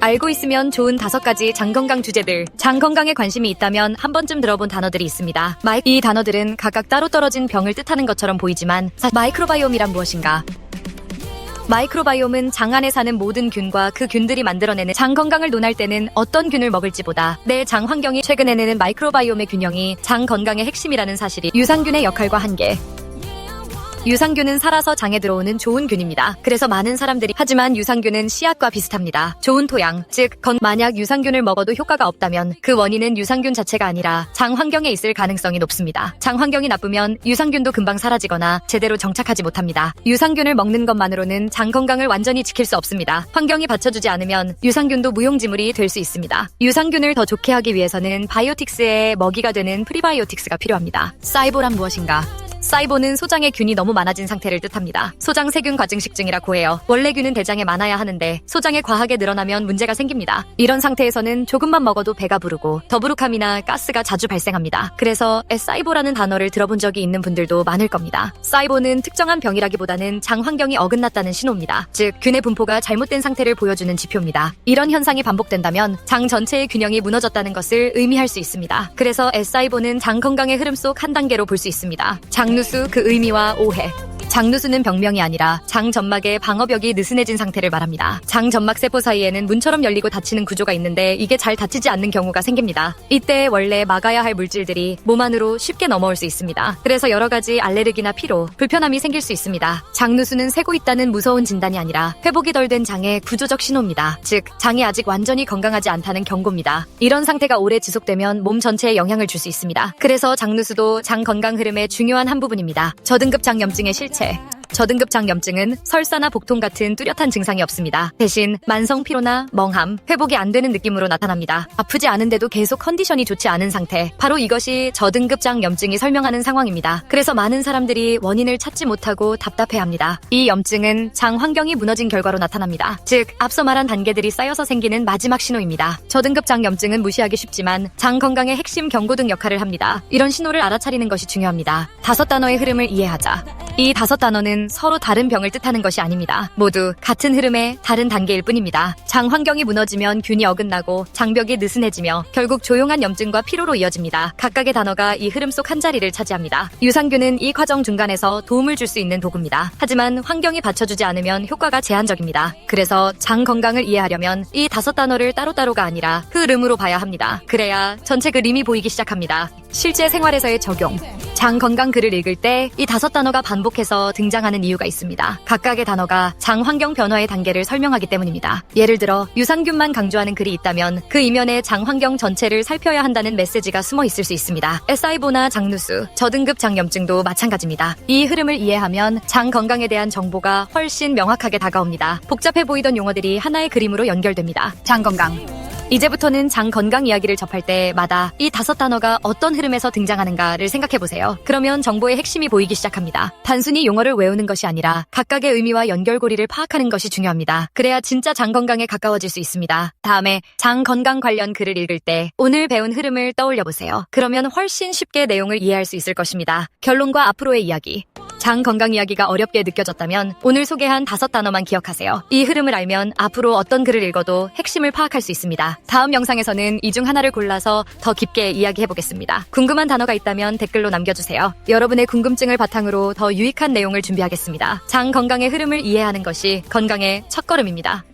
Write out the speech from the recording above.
알고 있으면 좋은 다섯 가지 장 건강 주제들. 장 건강에 관심이 있다면 한 번쯤 들어본 단어들이 있습니다. 마이, 이 단어들은 각각 따로 떨어진 병을 뜻하는 것처럼 보이지만 사, 마이크로바이옴이란 무엇인가? 마이크로바이옴은 장 안에 사는 모든 균과 그 균들이 만들어내는 장 건강을 논할 때는 어떤 균을 먹을지보다 내 장 환경이 최근에는 마이크로바이옴의 균형이 장 건강의 핵심이라는 사실이 유산균의 역할과 한계. 유산균은 살아서 장에 들어오는 좋은 균입니다. 그래서 많은 사람들이 하지만 유산균은 씨앗과 비슷합니다. 좋은 토양, 즉 건 만약 유산균을 먹어도 효과가 없다면 그 원인은 유산균 자체가 아니라 장 환경에 있을 가능성이 높습니다. 장 환경이 나쁘면 유산균도 금방 사라지거나 제대로 정착하지 못합니다. 유산균을 먹는 것만으로는 장 건강을 완전히 지킬 수 없습니다. 환경이 받쳐주지 않으면 유산균도 무용지물이 될 수 있습니다. 유산균을 더 좋게 하기 위해서는 바이오틱스의 먹이가 되는 프리바이오틱스가 필요합니다. 사이보란 무엇인가? 사이보는 소장에 균이 너무 많아진 상태를 뜻합니다. 소장 세균 과증식증이라고 해요. 원래 균은 대장에 많아야 하는데 소장에 과하게 늘어나면 문제가 생깁니다. 이런 상태에서는 조금만 먹어도 배가 부르고 더부룩함이나 가스가 자주 발생합니다. 그래서 사이보라는 단어를 들어본 적이 있는 분들도 많을 겁니다. 사이보는 특정한 병이라기보다는 장 환경이 어긋났다는 신호입니다. 즉 균의 분포가 잘못된 상태를 보여주는 지표입니다. 이런 현상이 반복된다면 장 전체의 균형이 무너졌다는 것을 의미할 수 있습니다. 그래서 S사이보는 장 건강의 흐름 속 한 단계로 볼 수 있습니다. 장 누수 그 의미와 오해. 장누수는 병명이 아니라 장 점막의 방어벽이 느슨해진 상태를 말합니다. 장 점막 세포 사이에는 문처럼 열리고 닫히는 구조가 있는데 이게 잘 닫히지 않는 경우가 생깁니다. 이때 원래 막아야 할 물질들이 몸 안으로 쉽게 넘어올 수 있습니다. 그래서 여러 가지 알레르기나 피로, 불편함이 생길 수 있습니다. 장누수는 새고 있다는 무서운 진단이 아니라 회복이 덜 된 장의 구조적 신호입니다. 즉, 장이 아직 완전히 건강하지 않다는 경고입니다. 이런 상태가 오래 지속되면 몸 전체에 영향을 줄 수 있습니다. 그래서 장누수도 장 건강 흐름의 중요한 한 부분입니다. 저등급 장염증의 실체. 저등급 장염증은 설사나 복통 같은 뚜렷한 증상이 없습니다. 대신 만성 피로나 멍함, 회복이 안 되는 느낌으로 나타납니다. 아프지 않은데도 계속 컨디션이 좋지 않은 상태. 바로 이것이 저등급 장염증이 설명하는 상황입니다. 그래서 많은 사람들이 원인을 찾지 못하고 답답해합니다. 이 염증은 장 환경이 무너진 결과로 나타납니다. 즉, 앞서 말한 단계들이 쌓여서 생기는 마지막 신호입니다. 저등급 장염증은 무시하기 쉽지만 장 건강의 핵심 경고등 역할을 합니다. 이런 신호를 알아차리는 것이 중요합니다. 다섯 단어의 흐름을 이해하자. 이 다섯 단어는 서로 다른 병을 뜻하는 것이 아닙니다. 모두 같은 흐름의 다른 단계일 뿐입니다. 장 환경이 무너지면 균이 어긋나고 장벽이 느슨해지며 결국 조용한 염증과 피로로 이어집니다. 각각의 단어가 이 흐름 속 한 자리를 차지합니다. 유산균은 이 과정 중간에서 도움을 줄 수 있는 도구입니다. 하지만 환경이 받쳐주지 않으면 효과가 제한적입니다. 그래서 장 건강을 이해하려면 이 다섯 단어를 따로따로가 아니라 흐름으로 봐야 합니다. 그래야 전체 그림이 보이기 시작합니다. 실제 생활에서의 적용. 장 건강 글을 읽을 때 이 다섯 단어가 반복해서 등장하는 이유가 있습니다. 각각의 단어가 장 환경 변화의 단계를 설명하기 때문입니다. 예를 들어 유산균만 강조하는 글이 있다면 그 이면에 장 환경 전체를 살펴야 한다는 메시지가 숨어 있을 수 있습니다. 에사이보나 장누수, 저등급 장염증도 마찬가지입니다. 이 흐름을 이해하면 장 건강에 대한 정보가 훨씬 명확하게 다가옵니다. 복잡해 보이던 용어들이 하나의 그림으로 연결됩니다. 장 건강. 이제부터는 장 건강 이야기를 접할 때마다 이 다섯 단어가 어떤 흐름에서 등장하는가를 생각해 보세요. 그러면 정보의 핵심이 보이기 시작합니다. 단순히 용어를 외우는 것이 아니라 각각의 의미와 연결고리를 파악하는 것이 중요합니다. 그래야 진짜 장 건강에 가까워질 수 있습니다. 다음에 장 건강 관련 글을 읽을 때 오늘 배운 흐름을 떠올려 보세요. 그러면 훨씬 쉽게 내용을 이해할 수 있을 것입니다. 결론과 앞으로의 이야기. 장 건강 이야기가 어렵게 느껴졌다면 오늘 소개한 다섯 단어만 기억하세요. 이 흐름을 알면 앞으로 어떤 글을 읽어도 핵심을 파악할 수 있습니다. 다음 영상에서는 이 중 하나를 골라서 더 깊게 이야기해 보겠습니다. 궁금한 단어가 있다면 댓글로 남겨주세요. 여러분의 궁금증을 바탕으로 더 유익한 내용을 준비하겠습니다. 장 건강의 흐름을 이해하는 것이 건강의 첫걸음입니다.